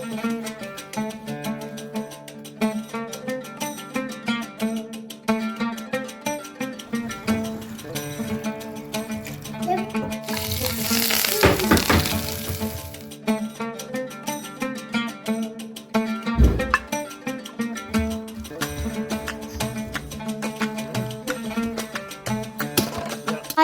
thank you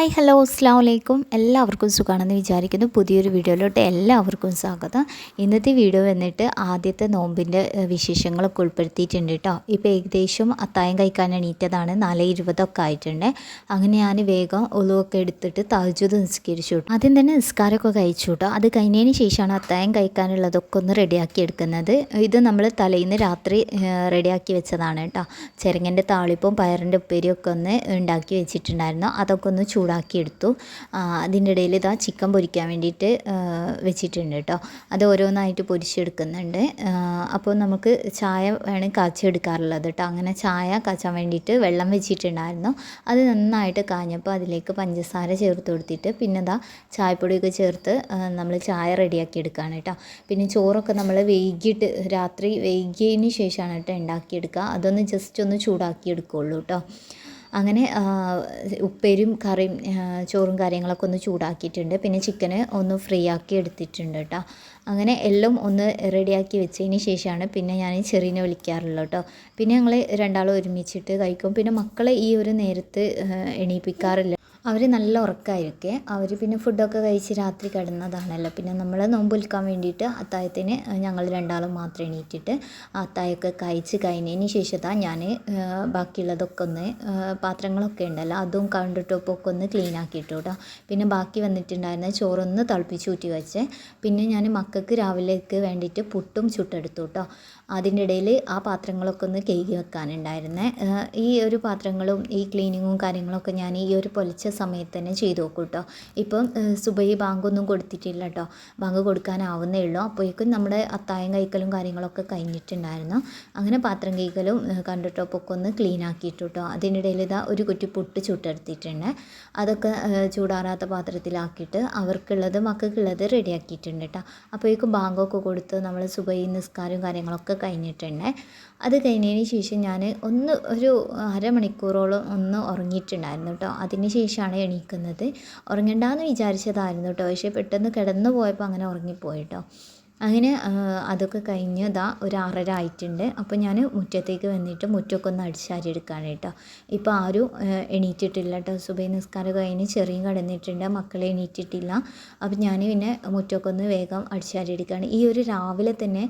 hi hello അസ്സാം വലൈക്കും എല്ലാവർക്കും സുഖമാണെന്ന് വിചാരിക്കുന്നു. പുതിയൊരു വീഡിയോയിലോട്ട് എല്ലാവർക്കും സ്വാഗതം. ഇന്നത്തെ വീഡിയോ വന്നിട്ട് ആദ്യത്തെ നോമ്പിന്റെ വിശേഷങ്ങളൊക്കെ ഉൾപ്പെടുത്തിയിട്ടുണ്ട് കേട്ടോ. ഇപ്പോൾ ഏകദേശം അത്തായം കഴിക്കാൻ എണീറ്റതാണ്. നാല് ഇരുപതൊക്കെ ആയിട്ടുണ്ട്. അങ്ങനെ ഞാൻ വേഗം ഒലുവൊക്കെ എടുത്തിട്ട് തഹജുദ് നിസ്കരിച്ചു. ആദ്യം തന്നെ നിസ്കാരമൊക്കെ കഴിച്ചു കേട്ടോ. അത് കഴിഞ്ഞതിന് ശേഷമാണ് അത്തായം കഴിക്കാനുള്ളതൊക്കെ ഒന്ന് റെഡിയാക്കി എടുക്കുന്നത്. ഇത് നമ്മൾ തലേന്ന് രാത്രി റെഡിയാക്കി വെച്ചതാണ് കേട്ടോ. ചെരങ്ങന്റെ താളിപ്പും പയറിന്റെ ഉപ്പേരിയൊക്കെ ഒന്ന് ഉണ്ടാക്കി വെച്ചിട്ടുണ്ടായിരുന്നു. അതൊക്കെ ഒന്ന് ചൂടാക്കി ആ, അതിന്റെ ഇടയിൽ ഇതാ ചിക്കൻ പൊരിക്കാൻ വേണ്ടിയിട്ട് വെച്ചിട്ടുണ്ട് കേട്ടോ. അത് ഓരോന്നായിട്ട് പൊരിച്ചെടുക്കുന്നുണ്ട്. അപ്പോൾ നമുക്ക് ചായ വേണം കാച്ചെടുക്കാറുള്ളത് കേട്ടോ. അങ്ങനെ ചായ കാച്ചാൻ വേണ്ടിയിട്ട് വെള്ളം വെച്ചിട്ടുണ്ടായിരുന്നു. അത് നന്നായിട്ട് കാഞ്ഞപ്പോൾ അതിലേക്ക് പഞ്ചസാര ചേർത്ത് കൊടുത്തിട്ട് പിന്നെ ഇതാ ചായപ്പൊടിയൊക്കെ ചേർത്ത് നമ്മൾ ചായ റെഡിയാക്കി എടുക്കുകയാണ് കേട്ടോ. പിന്നെ ചോറൊക്കെ നമ്മൾ വൈകിട്ട് രാത്രി വൈകിയതിന് ശേഷമാണ് കേട്ടോ ഉണ്ടാക്കിയെടുക്കുക. അതൊന്ന് ജസ്റ്റ് ഒന്ന് ചൂടാക്കി എടുക്കുകയുള്ളൂ കേട്ടോ. അങ്ങനെ ഉപ്പേരിയും ഉപ്പേരും കറിയും ചോറും കാര്യങ്ങളൊക്കെ ഒന്ന് ചൂടാക്കിയിട്ടുണ്ട്. പിന്നെ ചിക്കന് ഒന്ന് ഫ്രീ ആക്കി എടുത്തിട്ടുണ്ട് കേട്ടോ. അങ്ങനെ എല്ലാം ഒന്ന് റെഡിയാക്കി വെച്ചതിന് ശേഷമാണ് പിന്നെ ഞാൻ ചെറിയനെ വിളിക്കാറുള്ളത് കേട്ടോ. പിന്നെ ഞങ്ങൾ രണ്ടാളും ഒരുമിച്ചിട്ട് കഴിക്കും. പിന്നെ മക്കളെ ഈ ഒരു നേരത്ത് എണീപ്പിക്കാറില്ല. അവർ നല്ല ഉറക്കമായിരിക്കും അവർ പിന്നെ ഫുഡൊക്കെ കഴിച്ച് രാത്രി കിടന്നതാണല്ലോ. പിന്നെ നമ്മൾ നോമ്പൊലിക്കാൻ വേണ്ടിയിട്ട് അത്തായത്തിന് ഞങ്ങൾ രണ്ടാളും മാത്രം എണീറ്റിട്ട് അത്തായൊക്കെ കഴിച്ച് കഴിഞ്ഞതിന് ശേഷത്താണ് ഞാൻ ബാക്കിയുള്ളതൊക്കെ ഒന്ന് പാത്രങ്ങളൊക്കെ ഉണ്ടല്ലോ അതും കൗണ്ടർ ടോപ്പൊക്കെ ഒന്ന് ക്ലീൻ ആക്കിയിട്ടു കേട്ടോ പിന്നെ ബാക്കി വന്നിട്ടുണ്ടായിരുന്ന ചോറൊന്ന് തിളപ്പിച്ച് ഊറ്റി വെച്ച്. പിന്നെ ഞാൻ മക്കൾക്ക് രാവിലേക്ക് വേണ്ടിയിട്ട് പുട്ടും ചുട്ടെടുത്തു കേട്ടോ അതിന്റെ ഇടയിൽ ആ പാത്രങ്ങളൊക്കെ ഒന്ന് കഴുകി വെക്കാനുണ്ടായിരുന്നേ. ഈ ഒരു പാത്രങ്ങളും ഈ ക്ലീനിങ്ങും കാര്യങ്ങളൊക്കെ ഞാൻ ഈ ഒരു പൊലിച്ച സമയത്ത് തന്നെ ചെയ്തു നോക്കും കേട്ടോ ഇപ്പം സുബൈ ബാങ്കൊന്നും കൊടുത്തിട്ടില്ല കേട്ടോ ബാങ്ക് കൊടുക്കാനാവുന്നേ ഉള്ളൂ. അപ്പോഴേക്കും നമ്മുടെ അത്തായം കഴിക്കലും കാര്യങ്ങളൊക്കെ കഴിഞ്ഞിട്ടുണ്ടായിരുന്നു. അങ്ങനെ പാത്രം കഴിക്കലും കണ്ടു ടോപ്പൊക്കെ ഒന്ന് ക്ലീൻ ആക്കിയിട്ടു കേട്ടോ അതിനിടയിൽ ഇതാ ഒരു കുറ്റി പുട്ട് ചുട്ടെടുത്തിട്ടുണ്ട്. അതൊക്കെ ചൂടാറാത്ത പാത്രത്തിലാക്കിയിട്ട് അവർക്കുള്ളത് മക്കൾക്കുള്ളത് റെഡിയാക്കിയിട്ടുണ്ട് കേട്ടോ അപ്പോഴേക്കും ബാങ്കൊക്കെ കൊടുത്ത് നമ്മൾ സുബൈ നിസ്കാരവും കാര്യങ്ങളൊക്കെ കഴിഞ്ഞിട്ടുണ്ട്. അത് കഴിഞ്ഞതിന് ശേഷം ഞാൻ ഒന്ന് ഒരു അരമണിക്കൂറോളം ഒന്ന് ഉറങ്ങിയിട്ടുണ്ടായിരുന്നു കേട്ടോ. അതിന് ശേഷമാണ് എണീക്കുന്നത്. ഉറങ്ങണ്ടാന്ന് വിചാരിച്ചതായിരുന്നു കേട്ടോ. പക്ഷേ പെട്ടെന്ന് കിടന്നു പോയപ്പോൾ അങ്ങനെ ഉറങ്ങിപ്പോയി കേട്ടോ. അങ്ങനെ അതൊക്കെ കഴിഞ്ഞ് ഇതാ ഒരു ആറര ആയിട്ടുണ്ട്. അപ്പോൾ ഞാൻ മുറ്റത്തേക്ക് വന്നിട്ട് മുറ്റമൊക്കെ ഒന്ന് അടിച്ചാരി എടുക്കുകയാണ് കേട്ടോ. ഇപ്പോൾ ആരും എണീറ്റിട്ടില്ല കേട്ടോ. സുബൈ നിസ്കാരം കഴിഞ്ഞ് ചെറിയ കടന്നിട്ടുണ്ട്. മക്കളെ എണീറ്റിട്ടില്ല. അപ്പോൾ ഞാൻ പിന്നെ മുറ്റമൊക്കെ ഒന്ന് വേഗം അടിച്ചാരി എടുക്കുകയാണ്. ഈ ഒരു രാവിലെ തന്നെ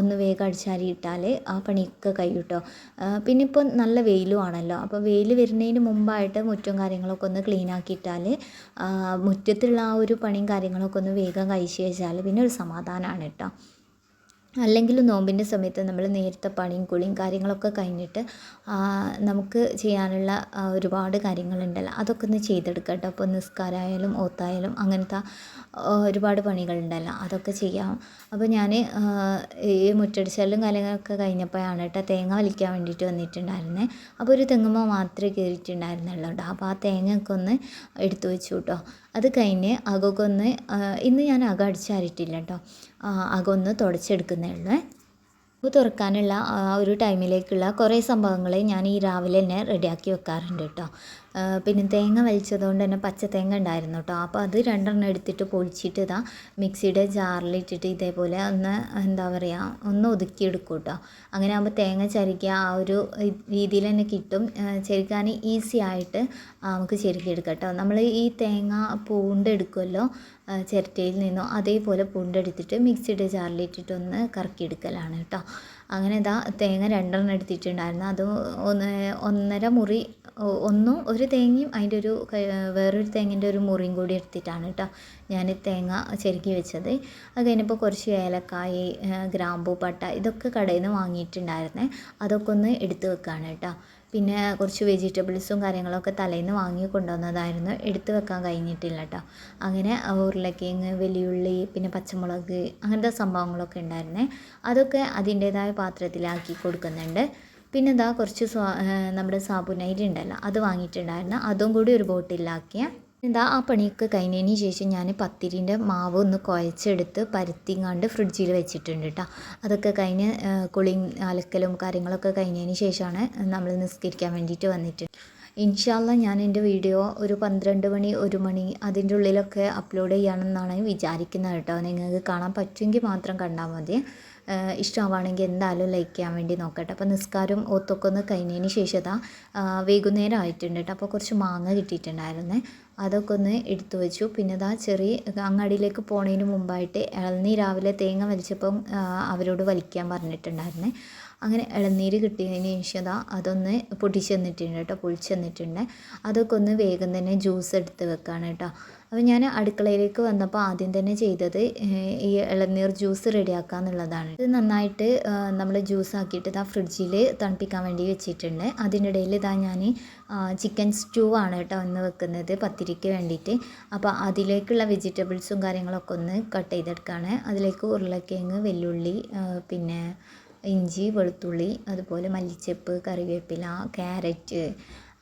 ഒന്ന് വേഗം അടിച്ചാരി ഇട്ടാൽ ആ പണിയൊക്കെ കഴിയും കേട്ടോ. പിന്നെ ഇപ്പോൾ നല്ല വെയിലും ആണല്ലോ. അപ്പോൾ വെയിൽ വരുന്നതിന് മുമ്പായിട്ട് മുറ്റവും കാര്യങ്ങളൊക്കെ ഒന്ന് ക്ലീൻ ആക്കിയിട്ടാൽ മുറ്റത്തുള്ള ആ ഒരു പണിയും കാര്യങ്ങളൊക്കെ ഒന്ന് വേഗം കഴിച്ച് വെച്ചാൽ പിന്നെ ഒരു സമാധാനമാണ് കേട്ടോ. അല്ലെങ്കിൽ നോമ്പിന്റെ സമയത്ത് നമ്മൾ നേരത്തെ പണിയും കുളിയും കാര്യങ്ങളൊക്കെ കഴിഞ്ഞിട്ട് നമുക്ക് ചെയ്യാനുള്ള ഒരുപാട് കാര്യങ്ങളുണ്ടല്ലോ. അതൊക്കെ ഒന്ന് ചെയ്തെടുക്കാം കേട്ടോ. അപ്പോൾ നിസ്കാരമായാലും ഓത്തായാലും അങ്ങനത്തെ ഒരുപാട് പണികളുണ്ടല്ലോ. അതൊക്കെ ചെയ്യാം. അപ്പോൾ ഞാൻ ഈ മുറ്റടിച്ചാലും കാര്യങ്ങളൊക്കെ കഴിഞ്ഞപ്പോഴാണ് കേട്ടോ തേങ്ങ വലിക്കാൻ വേണ്ടിയിട്ട് വന്നിട്ടുണ്ടായിരുന്നത് അപ്പോൾ ഒരു തെങ്ങുമ്പോൾ മാത്രമേ കയറിയിട്ടുണ്ടായിരുന്നുള്ളൂ കേട്ടോ. അപ്പോൾ ആ തേങ്ങയൊക്കെ ഒന്ന് എടുത്തു വെച്ചു കേട്ടോ. അത് കഴിഞ്ഞ് അകൊക്കെ ഒന്ന് ഇന്ന് ഞാൻ അകം അടിച്ചാരിട്ടില്ല കേട്ടോ. അകം ഒന്ന് തുടച്ചെടുക്കുന്നേ ഉള്ളൂ തുറക്കാനുള്ള ആ ഒരു ടൈമിലേക്കുള്ള കുറേ സംഭവങ്ങൾ ഞാൻ ഈ രാവിലെ തന്നെ റെഡിയാക്കി വെക്കാറുണ്ട് കേട്ടോ. പിന്നെ തേങ്ങ വലിച്ചത് കൊണ്ട് തന്നെ പച്ച തേങ്ങ ഉണ്ടായിരുന്നു കേട്ടോ. അപ്പോൾ അത് രണ്ടെണ്ണം എടുത്തിട്ട് പൊളിച്ചിട്ട് ഇതാ മിക്സിയുടെ ജാറിലിട്ടിട്ട് ഇതേപോലെ ഒന്ന് എന്താ പറയുക ഒന്ന് ഒതുക്കിയെടുക്കും കേട്ടോ. അങ്ങനെ ആകുമ്പോൾ തേങ്ങ ചരിക്കുക ആ ഒരു രീതിയിൽ തന്നെ കിട്ടും. ചരിക്കാൻ ഈസി ആയിട്ട് നമുക്ക് ചെരുക്കിയെടുക്കാം കേട്ടോ. നമ്മൾ ഈ തേങ്ങ പൂണ്ടെടുക്കുമല്ലോ ചിരട്ടയിൽ നിന്നോ അതേപോലെ പൂണ്ടെടുത്തിട്ട് മിക്സിയുടെ ജാറിലിട്ടിട്ട് ഒന്ന് കറക്കിയെടുക്കലാണ് കേട്ടോ. അങ്ങനെ ഇതാ തേങ്ങ രണ്ടെണ്ണം എടുത്തിട്ടുണ്ടായിരുന്നു. അത് ഒന്ന് ഒന്നര മുറി ഒന്നും ഒരു തേങ്ങയും അതിന്റെ ഒരു വേറൊരു തേങ്ങേന്റെ ഒരു മുറിയും കൂടി എടുത്തിട്ടാണ് കേട്ടോ ഞാൻ തേങ്ങ ചെരുക്കി വെച്ചത്. അത് കഴിഞ്ഞപ്പോൾ കുറച്ച് ഏലക്കായ് ഗ്രാമ്പൂ പട്ട ഇതൊക്കെ കടയിൽ നിന്ന് വാങ്ങിയിട്ടുണ്ടായിരുന്നേ. അതൊക്കെ ഒന്ന് എടുത്ത് വെക്കുകയാണ് കേട്ടോ. പിന്നെ കുറച്ച് വെജിറ്റബിൾസും കാര്യങ്ങളൊക്കെ തലേന്ന് വാങ്ങി കൊണ്ടുവന്നതായിരുന്നു. എടുത്ത് വെക്കാൻ കഴിഞ്ഞിട്ടില്ല കേട്ടോ അങ്ങനെ ഉരുളക്കിഴങ്ങ് വലിയുള്ളി പിന്നെ പച്ചമുളക് അങ്ങനത്തെ സംഭവങ്ങളൊക്കെ ഉണ്ടായിരുന്നേ. അതൊക്കെ അതിന്റേതായ പാത്രത്തിലാക്കി കൊടുക്കുന്നുണ്ട്. പിന്നെ ഇതാ കുറച്ച് നമ്മുടെ സാബുനൈരി ഉണ്ടല്ലോ അത് വാങ്ങിയിട്ടുണ്ടായിരുന്നു. അതും കൂടി ഒരു ബോട്ടിലാക്കിയ എന്താ ആ പണിയൊക്കെ കഴിഞ്ഞതിന് ശേഷം ഞാൻ പത്തിരിന്റെ മാവ് ഒന്ന് കുഴച്ചെടുത്ത് പരത്തിങ്ങാണ്ട് ഫ്രിഡ്ജിൽ വെച്ചിട്ടുണ്ട് കേട്ടോ. അതൊക്കെ കഴിഞ്ഞ് കുളിങ് അലക്കലും കാര്യങ്ങളൊക്കെ കഴിഞ്ഞതിന് ശേഷമാണ് നമ്മൾ നിസ്കരിക്കാൻ വേണ്ടിയിട്ട് വന്നിട്ട്. ഇൻഷാല്ല ഞാൻ എന്റെ വീഡിയോ ഒരു പന്ത്രണ്ട് മണി ഒരു മണി അതിന്റെ ഉള്ളിലൊക്കെ അപ്ലോഡ് ചെയ്യണമെന്നാണ് വിചാരിക്കുന്നത് കേട്ടോ. നിങ്ങൾക്ക് കാണാൻ പറ്റുമെങ്കിൽ മാത്രം കണ്ടാൽ മതി. ഇഷ്ടമാവുകയാണെങ്കിൽ എന്തായാലും ലൈക്ക് ചെയ്യാൻ വേണ്ടി നോക്കട്ടെ. അപ്പോൾ നിസ്കാരം ഒത്തൊക്കെ ഒന്ന് കഴിഞ്ഞതിന് ശേഷം വൈകുന്നേരം ആയിട്ടുണ്ട് കേട്ടോ. അപ്പോൾ കുറച്ച് മാങ്ങ കിട്ടിയിട്ടുണ്ടായിരുന്നേ. അതൊക്കെ ഒന്ന് എടുത്തു വെച്ചു. പിന്നെ ദാ ചെറിയ അങ്ങാടിയിലേക്ക് പോണതിന് മുമ്പായിട്ട് ഇളനീ രാവിലെ തേങ്ങ വലിച്ചപ്പം അവരോട് വലിക്കാൻ പറഞ്ഞിട്ടുണ്ടായിരുന്നേ. അങ്ങനെ ഇളനീര് കിട്ടിയതിന് ശേഷം അതാ അതൊന്ന് പൊടിച്ച് തന്നിട്ടുണ്ട് കേട്ടോ പൊളിച്ച് തന്നിട്ടുണ്ട് അതൊക്കെ ഒന്ന് വേഗം തന്നെ ജ്യൂസ് എടുത്ത് വെക്കാണ് കേട്ടോ. അപ്പോൾ ഞാൻ അടുക്കളയിലേക്ക് വന്നപ്പോൾ ആദ്യം തന്നെ ചെയ്തത് ഈ ഇളനീർ ജ്യൂസ് റെഡിയാക്കുക എന്നുള്ളതാണ്. ഇത് നന്നായിട്ട് നമ്മൾ ജ്യൂസ് ആക്കിയിട്ട് ഇതാ ഫ്രിഡ്ജിൽ തണുപ്പിക്കാൻ വേണ്ടി വെച്ചിട്ടുണ്ട്. അതിനിടയിൽ ഇതാ ഞാൻ ചിക്കൻ സ്റ്റൂ ആണ് കേട്ടോ ഒന്ന് വെക്കുന്നത് പത്തിരിക്ക് വേണ്ടിയിട്ട്. അപ്പോൾ അതിലേക്കുള്ള വെജിറ്റബിൾസും കാര്യങ്ങളൊക്കെ ഒന്ന് കട്ട് ചെയ്തെടുക്കുകയാണ് അതിലേക്ക് ഉരുളക്കിഴങ്ങ് വെല്ലുള്ളി പിന്നെ ഇഞ്ചി വെളുത്തുള്ളി അതുപോലെ മല്ലിച്ചപ്പ് കറിവേപ്പില ക്യാരറ്റ്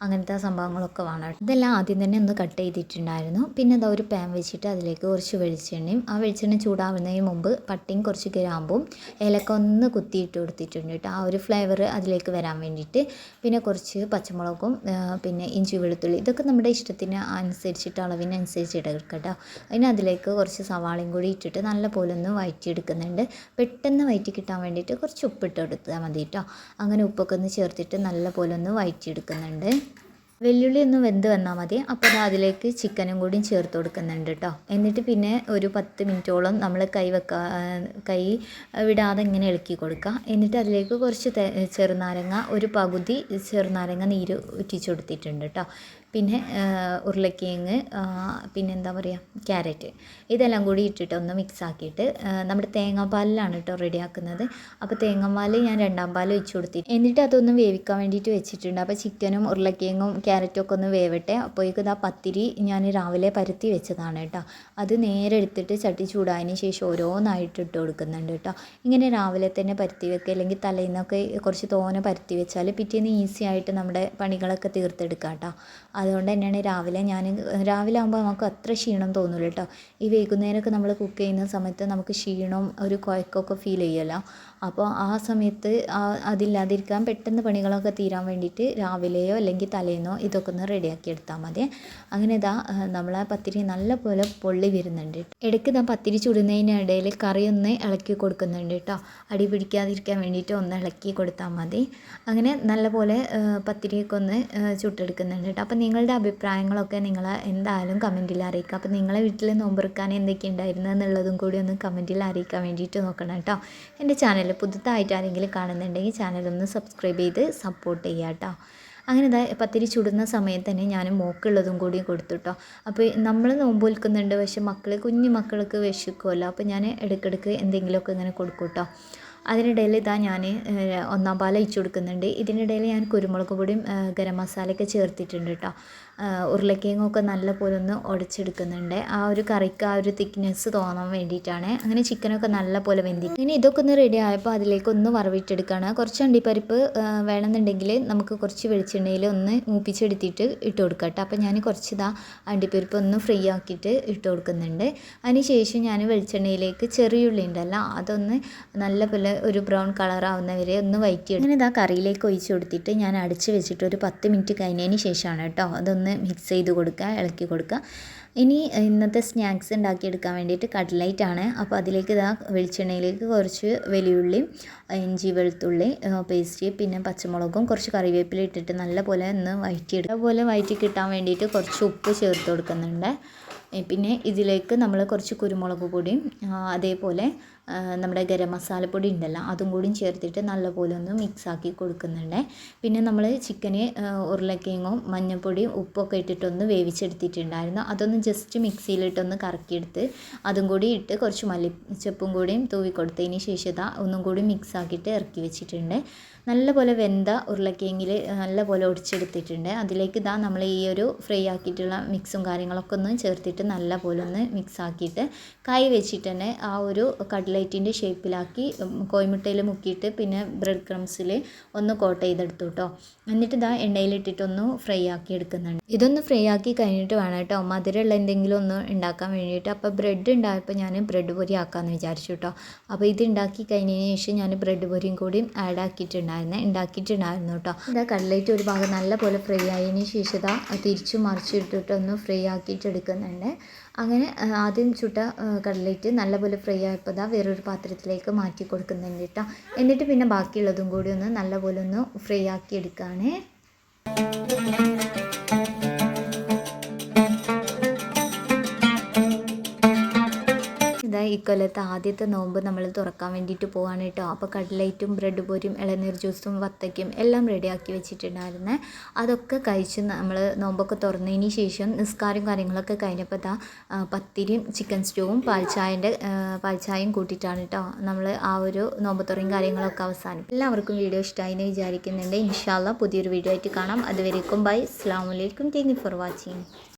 അങ്ങനത്തെ സംഭവങ്ങളൊക്കെ വേണം. ഇതെല്ലാം ആദ്യം തന്നെ ഒന്ന് കട്ട് ചെയ്തിട്ടുണ്ടായിരുന്നു. പിന്നെ അതാ ഒരു പാൻ വെച്ചിട്ട് അതിലേക്ക് കുറച്ച് വെളിച്ചെണ്ണയും ആ വെളിച്ചെണ്ണ ചൂടാവുന്നതിന് മുമ്പ് പട്ടിയും കുറച്ച് ഗ്രാമ്പും ഏലക്ക ഒന്ന് കുത്തിയിട്ട് കൊടുത്തിട്ടുണ്ട് കേട്ടോ. ആ ഒരു ഫ്ലേവർ അതിലേക്ക് വരാൻ വേണ്ടിയിട്ട്. പിന്നെ കുറച്ച് പച്ചമുളകും പിന്നെ ഇഞ്ചി വെളുത്തുള്ളി ഇതൊക്കെ നമ്മുടെ ഇഷ്ടത്തിന് അനുസരിച്ചിട്ട് അളവിനനുസരിച്ച് എടുക്കട്ടോ അതിന് അതിലേക്ക് കുറച്ച് സവാളയും കൂടി ഇട്ടിട്ട് നല്ല പോലെ ഒന്ന് വഴറ്റിയെടുക്കുന്നുണ്ട് പെട്ടെന്ന് വയറ്റി കിട്ടാൻ വേണ്ടിയിട്ട് കുറച്ച് ഉപ്പിട്ട് കൊടുത്താൽ മതി കേട്ടോ. അങ്ങനെ ഉപ്പൊക്കെ ഒന്ന് ചേർത്തിട്ട് നല്ല പോലെ ഒന്ന് വഴറ്റിയെടുക്കുന്നുണ്ട് വെല്ലുള്ളി ഒന്ന് വെന്ത് വന്നാൽ മതി. അപ്പോൾ അതിലേക്ക് ചിക്കനും കൂടി ചേർത്ത് കൊടുക്കുന്നുണ്ട് കേട്ടോ എന്നിട്ട് പിന്നെ ഒരു പത്ത് മിനിറ്റോളം നമ്മൾ കൈ വെക്കാ കൈ വിടാതെ ഇങ്ങനെ ഇളക്കി കൊടുക്കുക എന്നിട്ട് അതിലേക്ക് കുറച്ച് ചെറുനാരങ്ങ ഒരു പകുതി ചെറുനാരങ്ങ നീര് ഉറ്റിച്ച് കൊടുത്തിട്ടുണ്ട് കേട്ടോ പിന്നെ ഉരുളക്കിഴങ്ങ് പിന്നെ എന്താ പറയുക ക്യാരറ്റ്. ഇതെല്ലാം കൂടി ഇട്ടിട്ട് ഒന്ന് മിക്സ് ആക്കിയിട്ട് നമ്മുടെ തേങ്ങാപ്പാലിലാണ് കേട്ടോ റെഡിയാക്കുന്നത്. അപ്പോൾ തേങ്ങാപ്പാൽ ഞാൻ രണ്ടാം പാൽ ഒഴിച്ച് കൊടുത്തിട്ട് എന്നിട്ട് അതൊന്ന് വേവിക്കാൻ വേണ്ടിയിട്ട് വെച്ചിട്ടുണ്ട്. അപ്പോൾ ചിക്കനും ഉരുളക്കിഴങ്ങും ക്യാരറ്റും ഒക്കെ ഒന്ന് വേവട്ടെ. അപ്പോഴേക്കും ഇതാ പത്തിരി ഞാൻ രാവിലെ പരത്തി വെച്ചതാണ് കേട്ടോ. അത് നേരെ എടുത്തിട്ട് ചട്ടി ചൂടായതിന് ശേഷം ഓരോന്നായിട്ട് ഇട്ട് കൊടുക്കുന്നുണ്ട് കേട്ടോ. ഇങ്ങനെ രാവിലെ തന്നെ പരത്തി വെക്കുക. അല്ലെങ്കിൽ തലേന്നൊക്കെ കുറച്ച് തോനെ പരത്തി വെച്ചാൽ പിറ്റേന്ന് ഈസി ആയിട്ട് നമ്മുടെ പണികളൊക്കെ തീർത്തെടുക്കാം കേട്ടോ. അതുകൊണ്ട് തന്നെയാണ് രാവിലെ ഞാൻ രാവിലെ ആകുമ്പോൾ നമുക്ക് അത്ര ക്ഷീണം തോന്നില്ല കേട്ടോ. ഈ വൈകുന്നേരമൊക്കെ നമ്മൾ കുക്ക് ചെയ്യുന്ന സമയത്ത് നമുക്ക് ക്ഷീണം ഒരു കുഴക്കമൊക്കെ ഫീൽ ചെയ്യുമല്ലോ അപ്പോൾ ആ സമയത്ത് അതില്ലാതിരിക്കാൻ പെട്ടെന്ന് പണികളൊക്കെ തീരാൻ വേണ്ടിയിട്ട് രാവിലെയോ അല്ലെങ്കിൽ തലേന്നോ ഇതൊക്കെ ഒന്ന് റെഡിയാക്കി എടുത്താൽ മതി. അങ്ങനെ ഇതാ നമ്മളെ പത്തിരി നല്ല പോലെ പൊള്ളി വരുന്നുണ്ട് ഇടയ്ക്ക് ഇതാ പത്തിരി ചുടുന്നതിനിടയിൽ കറി ഒന്ന് ഇളക്കി കൊടുക്കുന്നുണ്ട് കേട്ടോ. അടി പിടിക്കാതിരിക്കാൻ വേണ്ടിയിട്ട് ഒന്ന് ഇളക്കി കൊടുത്താൽ മതി. അങ്ങനെ നല്ല പോലെ പത്തിരിയൊക്കെ ഒന്ന് ചുട്ടെടുക്കുന്നുണ്ട് കേട്ടോ. അപ്പോൾ നിങ്ങളുടെ അഭിപ്രായങ്ങളൊക്കെ നിങ്ങൾ എന്തായാലും കമന്റിൽ അറിയിക്കുക. അപ്പോൾ നിങ്ങളെ വീട്ടിൽ നോമ്പെറുക്കാൻ എന്തൊക്കെ ഉണ്ടായിരുന്നു എന്നുള്ളതും കൂടി ഒന്ന് കമന്റിൽ അറിയിക്കാൻ വേണ്ടിയിട്ട് നോക്കണം കേട്ടോ. എന്റെ ചാനൽ പുതുതായിട്ട് ആരെങ്കിലും കാണുന്നുണ്ടെങ്കിൽ ചാനലൊന്ന് സബ്സ്ക്രൈബ് ചെയ്ത് സപ്പോർട്ട് ചെയ്യുക കേട്ടോ. അങ്ങനെ ഇതാ പത്തിരി ചുടുന്ന സമയത്ത് തന്നെ ഞാൻ മോക്കുള്ളതും കൂടി കൊടുത്തു കേട്ടോ. അപ്പോൾ നമ്മൾ നോമ്പ് വിൽക്കുന്നുണ്ട് പക്ഷേ മക്കൾ കുഞ്ഞു മക്കൾക്ക് വിശക്കുമല്ലോ. അപ്പോൾ ഞാൻ ഇടയ്ക്കിടയ്ക്ക് എന്തെങ്കിലുമൊക്കെ ഇങ്ങനെ കൊടുക്കും കേട്ടോ. അതിനിടയിൽ ഇതാ ഞാൻ ഒന്നാം പാൽ ഒഴിച്ച് കൊടുക്കുന്നുണ്ട്. ഇതിനിടയിൽ ഞാൻ കുരുമുളക് പൊടിയും ഗരം മസാലയൊക്കെ ചേർത്തിട്ടുണ്ട് കേട്ടോ ഉരുളക്കിഴങ്ങൊക്കെ നല്ല പോലെ ഒന്ന് ഉടച്ചെടുക്കുന്നുണ്ട് ആ ഒരു കറിക്ക് ആ ഒരു തിക്നെസ് തോന്നാൻ വേണ്ടിയിട്ടാണ്. അങ്ങനെ ചിക്കനൊക്കെ നല്ല പോലെ വെന്തി. ഇനി ഇതൊക്കെ ഒന്ന് റെഡി ആയപ്പോൾ അതിലേക്ക് ഒന്ന് വറവിട്ടെടുക്കുകയാണ് കുറച്ച് അണ്ടിപ്പരിപ്പ് വേണമെന്നുണ്ടെങ്കിൽ നമുക്ക് കുറച്ച് വെളിച്ചെണ്ണയിൽ ഒന്ന് മൂപ്പിച്ചെടുത്തിട്ട് ഇട്ട് കൊടുക്കാം കേട്ടോ. അപ്പോൾ ഞാൻ കുറച്ച് ഇതാ അണ്ടിപ്പരിപ്പ് ഒന്ന് ഫ്രീ ആക്കിയിട്ട് ഇട്ട് കൊടുക്കുന്നുണ്ട്. അതിന് ശേഷം ഞാൻ വെളിച്ചെണ്ണയിലേക്ക് ചെറിയുള്ളി ഉണ്ടല്ലോ അതൊന്ന് നല്ല പോലെ ഒരു ബ്രൗൺ കളർ ആവുന്നവരെ ഒന്ന് വയറ്റി അങ്ങനെ ഇതാ കറിയിലേക്ക് ഒഴിച്ച് കൊടുത്തിട്ട് ഞാൻ അടിച്ച് വെച്ചിട്ട് ഒരു പത്ത് മിനിറ്റ് കഴിഞ്ഞതിന് ശേഷമാണ് കേട്ടോ. അതൊന്ന് മിക്സ് ചെയ്ത് കൊടുക്കുക ഇളക്കി കൊടുക്കുക. ഇനി ഇന്നത്തെ സ്നാക്സ് ഉണ്ടാക്കിയെടുക്കാൻ വേണ്ടിയിട്ട് കട്ട്ലൈറ്റ് ആണ്. അപ്പോൾ അതിലേക്ക് ഇതാ വെളിച്ചെണ്ണയിലേക്ക് കുറച്ച് വലിയുള്ളി ഇഞ്ചി വെളുത്തുള്ളി പേസ്റ്റ് പിന്നെ പച്ചമുളകും കുറച്ച് കറിവേപ്പില ഇട്ടിട്ട് നല്ലപോലെ ഒന്ന് വഴറ്റിയെടുക്കുക അതുപോലെ വഴറ്റി കിട്ടാൻ വേണ്ടിയിട്ട് കുറച്ച് ഉപ്പ് ചേർത്ത് കൊടുക്കുന്നുണ്ട്. പിന്നെ ഇതിലേക്ക് നമ്മൾ കുറച്ച് കുരുമുളക് പൊടിയും അതേപോലെ നമ്മുടെ ഗരം മസാലപ്പൊടി ഉണ്ടല്ലോ അതും കൂടിയും ചേർത്തിട്ട് നല്ലപോലെ ഒന്ന് മിക്സാക്കി കൊടുക്കുന്നുണ്ട്. പിന്നെ നമ്മൾ ചിക്കന് ഉരുളക്കിഴങ്ങും മഞ്ഞൾപ്പൊടിയും ഉപ്പൊക്കെ ഇട്ടിട്ടൊന്ന് വേവിച്ചെടുത്തിട്ടുണ്ടായിരുന്നു. അതൊന്ന് ജസ്റ്റ് മിക്സിയിലിട്ടൊന്ന് കറക്കിയെടുത്ത് അതും കൂടി ഇട്ട് കുറച്ച് മല്ലിച്ചപ്പും കൂടിയും തൂവി കൊടുത്തതിന് ശേഷം ഒന്നും കൂടി മിക്സാക്കിയിട്ട് ഇറക്കി വെച്ചിട്ടുണ്ട്. നല്ലപോലെ വെന്ത ഉരുളക്കിഴങ്ങിൽ നല്ലപോലെ ഒടിച്ചെടുത്തിട്ടുണ്ട്. അതിലേക്ക് ഇതാ നമ്മൾ ഈ ഒരു ഫ്രൈ ആക്കിയിട്ടുള്ള മിക്സും കാര്യങ്ങളൊക്കെ ഒന്ന് ചേർത്തിട്ട് നല്ലപോലെ ഒന്ന് മിക്സ് ആക്കിയിട്ട് കൈ വെച്ചിട്ട് തന്നെ ആ ഒരു കട്ട്ലൈറ്റിന്റെ ഷേപ്പിലാക്കി കോഴിമുട്ടയിൽ മുക്കിയിട്ട് പിന്നെ ബ്രെഡ് ക്രംസിൽ ഒന്ന് കോട്ട് ചെയ്തെടുത്തു കേട്ടോ എന്നിട്ട് ഇതാ എണ്ണയിലിട്ടിട്ടൊന്ന് ഫ്രൈ ആക്കി എടുക്കുന്നുണ്ട് ഇതൊന്ന് ഫ്രൈ ആക്കി കഴിഞ്ഞിട്ട് വേണം കേട്ടോ മധുരമുള്ള എന്തെങ്കിലും ഒന്ന് ഉണ്ടാക്കാൻ വേണ്ടിയിട്ട്. അപ്പോൾ ബ്രെഡ് ഉണ്ടായപ്പോൾ ഞാൻ ബ്രെഡ് പൊരി ആക്കാമെന്ന് വിചാരിച്ചു കേട്ടോ. അപ്പോൾ ഇത് ഉണ്ടാക്കി കഴിഞ്ഞതിന് ശേഷം ഞാൻ ബ്രെഡ് പൊരിയും കൂടി ആഡ് ആക്കിയിട്ടുണ്ടായിരുന്നു ഉണ്ടാക്കിയിട്ടുണ്ടായിരുന്നു കേട്ടോ. ഇതാ കട്ലേറ്റ് ഒരു ഭാഗം നല്ല പോലെ ഫ്രൈ ആയതിന് ശേഷം ഇതാ തിരിച്ചു മറിച്ചിട്ടിട്ടൊന്ന് ഫ്രൈ ആക്കിയിട്ട് എടുക്കുന്നുണ്ട്. അങ്ങനെ ആദ്യം ചുട്ട കട്ട്ലറ്റ് നല്ലപോലെ ഫ്രൈ ആയപ്പോൾ ദാ വേറൊരു പാത്രത്തിലേക്ക് മാറ്റി കൊടുക്കുന്നുണ്ട് കേട്ടോ എന്നിട്ട് പിന്നെ ബാക്കിയുള്ളതും കൂടി ഒന്ന് നല്ലപോലെ ഒന്ന് ഫ്രൈ ആക്കി എടുക്കുകയാണ് ഇതാ ഈ കൊല്ലത്തെ ആദ്യത്തെ നോമ്പ് നമ്മൾ തുറക്കാൻ വേണ്ടിയിട്ട് പോവാണ് കേട്ടോ. അപ്പോൾ കട്ലൈറ്റും ബ്രെഡ് പൊരിയും ഇളനീർ ജ്യൂസും വത്തയ്ക്കും എല്ലാം റെഡിയാക്കി വെച്ചിട്ടുണ്ടായിരുന്നെ. അതൊക്കെ കഴിച്ച് നമ്മൾ നോമ്പൊക്കെ തുറന്നതിന് ശേഷം നിസ്കാരം കാര്യങ്ങളൊക്കെ കഴിഞ്ഞപ്പോൾ ദാ പത്തിരിയും ചിക്കൻ സ്റ്റൂവും പാൽച്ചായന്റെ പാൽച്ചായയും കൂട്ടിയിട്ടാണ് കേട്ടോ നമ്മൾ ആ ഒരു നോമ്പ് തുറയും കാര്യങ്ങളൊക്കെ അവസാനം എല്ലാവർക്കും വീഡിയോ ഇഷ്ടമായി എന്ന് വിചാരിക്കുന്നുണ്ട് ഇൻഷാല്ല പുതിയൊരു വീഡിയോ ആയിട്ട് കാണാം. അതുവരേക്കും ബൈ. അസ്സാം വലൈക്കും താങ്ക് ഫോർ വാച്ചിങ്